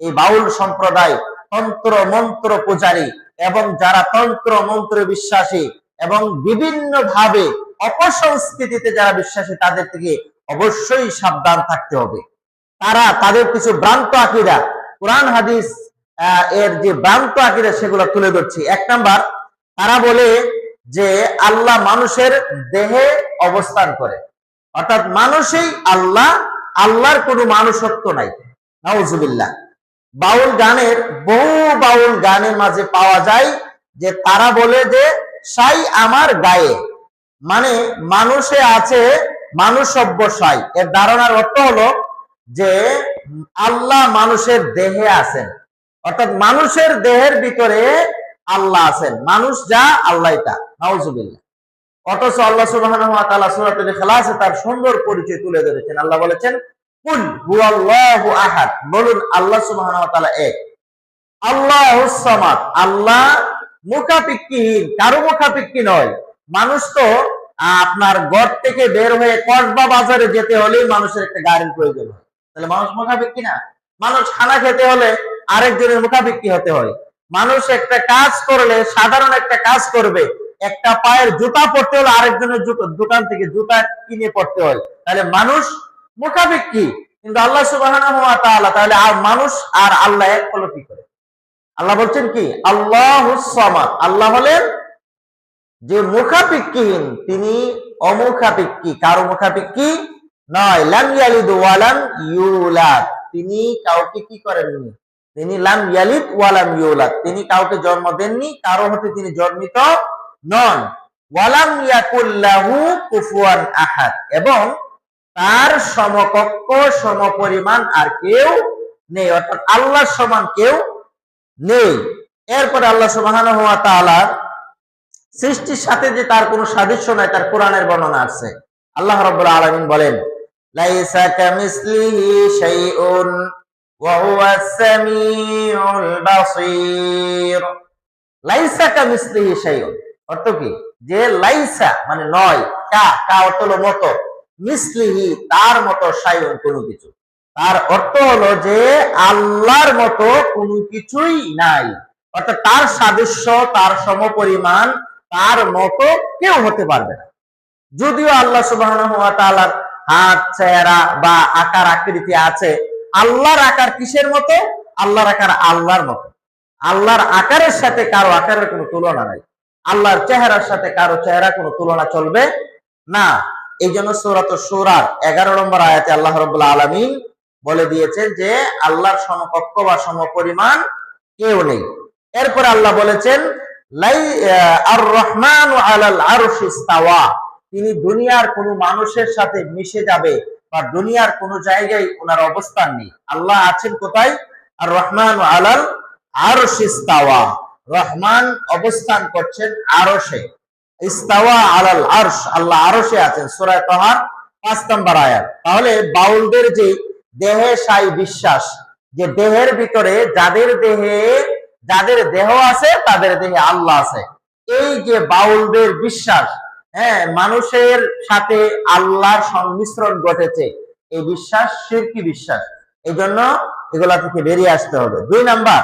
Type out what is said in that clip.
এই বাউল সম্প্রদায় তন্ত্র মন্ত্র পূজারী এবং যারা তন্ত্র মন্ত্র বিশ্বাসী এবং বিভিন্ন ভাবে অপসংস্কৃতিতে যারা বিশ্বাসী, তাদের থেকে অবশ্যই সাবধান থাকতে হবে। তারা, তাদের কিছু ভ্রান্ত আকিরা কোরআন, হাদিস এর যে ভ্রান্ত আকিরা সেগুলো তুলে ধরছি। এক নাম্বার, তারা বলে যে আল্লাহ মানুষের দেহে অবস্থান করে। অর্থাৎ মানুষই আল্লাহ, আল্লাহর কোনো মানুষত্ব নাই। নাউজুবিল্লাহ। বাউল গানের, বহু বাউল গানের মাঝে পাওয়া যায় যে তারা বলে যে, সাই আমার গায়ে। মানে মানুষে আছে মানুষব্য সাই। এর ধারণার অর্থ হলো যে, আল্লাহ মানুষের দেহে আছেন। অর্থাৎ মানুষের দেহের ভিতরে আল্লাহ আছেন। মানুষ যা আল্লাহ তা। নাউজুবিল্লাহ। অথচ আল্লাহ তাআলা তার সুন্দর পরিচয় তুলে ধরেছেন। আল্লাহ বলেছেন কুল হুয়াল্লাহু আহাদ। বলুন, আল্লাহ সুবহানাহু ওয়া তাআলা এক। আল্লাহুস সামাদ। আল্লাহ মুখাপিক্কিহীন কারও মুখাপিক্কি নয়। মানুষ তো আপনার ঘর থেকে বের হয়ে কসবা বাজারে যেতে হলেই মানুষের একটা গাড়ির প্রয়োজন হয়। তাহলে মানুষ মুখাপিক্কি না? মানুষ খানা খেতে হলে আরেকজনের মুখাপিক্কি হতে হয়। মানুষ একটা কাজ করলে, সাধারণ একটা কাজ করবে, একটা পায়ের জুতা পড়তে হলে আরেকজনের জুতো- দোকান থেকে জুতা কিনে পড়তে হয়। তাহলে মানুষ মুখাপিক্কি কিন্তু আল্লাহ তাআলা, তাহলে আর মানুষ আর আল্লাহ এক হলো কি করে? আল্লাহ বলছেন কি? আল্লাহুস সামাদ। আল্লাহ হলেন যে মুখাপিক্কিহীন তিনি অমুখাপিক্কি কারও মুখাপিক্কি নয়। লাম ওয়ালাম ইউলাদ। তিনি কাউকে কি করেননি? তিনি লাম ইয়ালিদ ওয়ালাম ইউলাদ। তিনি কাউকে জন্ম দেননি, কারও হতে তিনি জন্মিত নন। ওয়ালাম ইয়াকুল্লাহু কুফুয়ান আহাদ। এবং তার সমকক্ষ, সমপরিমাণ আর কেউ নেই। অর্থাৎ আল্লাহর সমান কেউ নেই। এরপরে আল্লাহ সুবহানাহু হওয়া তাআলা সৃষ্টির সাথে যে তার কোনো সাদৃশ্য নাই, তার কোরআনের বর্ণনা আছে। আল্লাহ রাব্বুল আলামিন বলেন, লাইসা কামিসলিহি শাইউন শাইউন অর্থ কি? যে লাইসা মানে নয়, কা কা অর্থ মতো। মিসলিহি, তার মতো শাইউন কোনো কিছু। তার অর্থ হলো যে, আল্লাহর মতো কোনো কিছুই নাই। অর্থাৎ তার সাদৃশ্য, তার সমপরিমাণ, তার মতো কেউ হতে পারবে না। যদিও আল্লাহ তাআলার হাত, চেহারা বা আকার আকৃতি আছে, আল্লাহর আকার কিসের মতো? আল্লাহর আকার আল্লাহর মতো। আল্লাহর আকারের সাথে কারও আকারের কোনো তুলনা নাই। আল্লাহর চেহারার সাথে কারও চেহারা কোনো তুলনা চলবে না। এই জন্য সূরাত সূরার এগারো নম্বর আয়াতে আল্লাহ রাব্বুল আলামিন বলে দিয়েছেন যে, আল্লাহর সমকক্ষ বা সমপরিমাণ কেউ নেই। এরপর আল্লাহ বলেছেন আর রহমান তিনি দুনিয়ার কোন মানুষের সাথে মিশে যাবে বা দুনিয়ার কোন জায়গায় ওনার অবস্থান নেই। আল্লাহ আছেন কোথায়? আর রহমান আলাল আরশি ইস্তাওয়া। রহমান অবস্থান করছেন আরশে। ইস্তাওয়া আলাল আরশ, আল্লাহ আরশে আছেন, সূরা তাহার পাঁচ নম্বর আয়াত। তাহলে বাউলদের যে দেহে সাই বিশ্বাস, যে দেহের ভিতরে যাদের দেহে, যাদের দেহ আছে, তাদের দেহে আল্লাহ আছে। এই যে বাউলদের বিশ্বাস হ্যাঁ মানুষের সাথে আল্লাহর সংমিশ্রণ ঘটেছে, এই বিশ্বাস শিরকি বিশ্বাস। এই জন্য এগুলা থেকে বেরিয়ে আসতে হবে। দুই নাম্বার